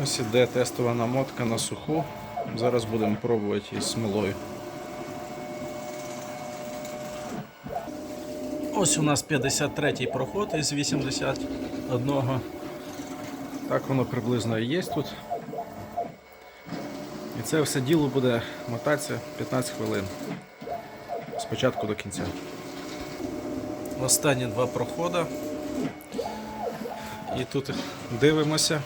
Ось іде тестова намотка на суху. Зараз будемо пробувати із смолою. Ось у нас 53-й проход із 81-го. Так воно приблизно і є тут. І це все діло буде мотатися 15 хвилин. З початку до кінця. Останні два проходи. І тут дивимося.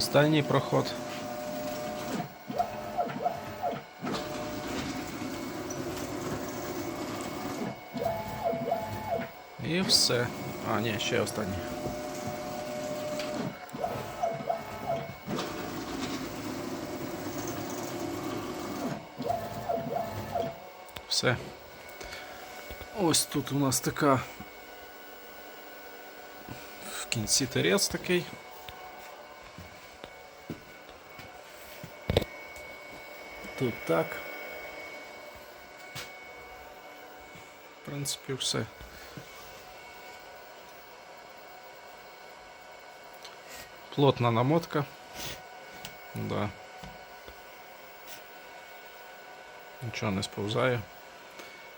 Останній проход. І все. А, ні, ще останній. Все. Ось тут у нас така в кінці терець такий. Тут так. В принципі, все. Плотна намотка. Да. Нічого не сповзає.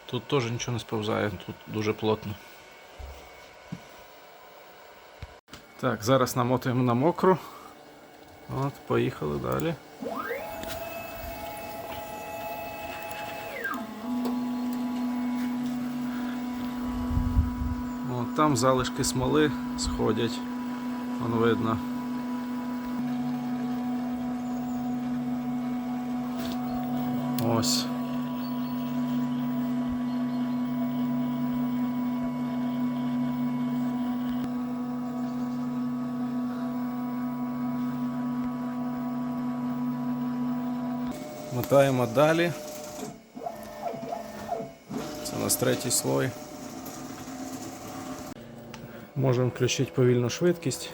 Тут теж нічого не сповзає, тут дуже плотно. Так, зараз намотуємо на мокру. От, поїхали далі. Там залишки смоли сходять. Воно видно. Ось. Мотаємо далі. Це у нас третій слой. Можемо включити повільну швидкість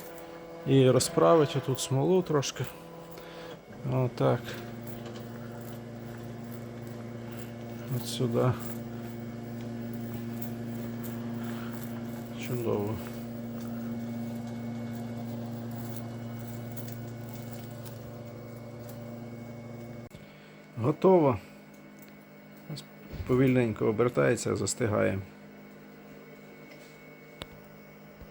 і розправити тут смолу трошки. Отак. От сюди. Чудово. Готово. Повільненько обертається, застигає.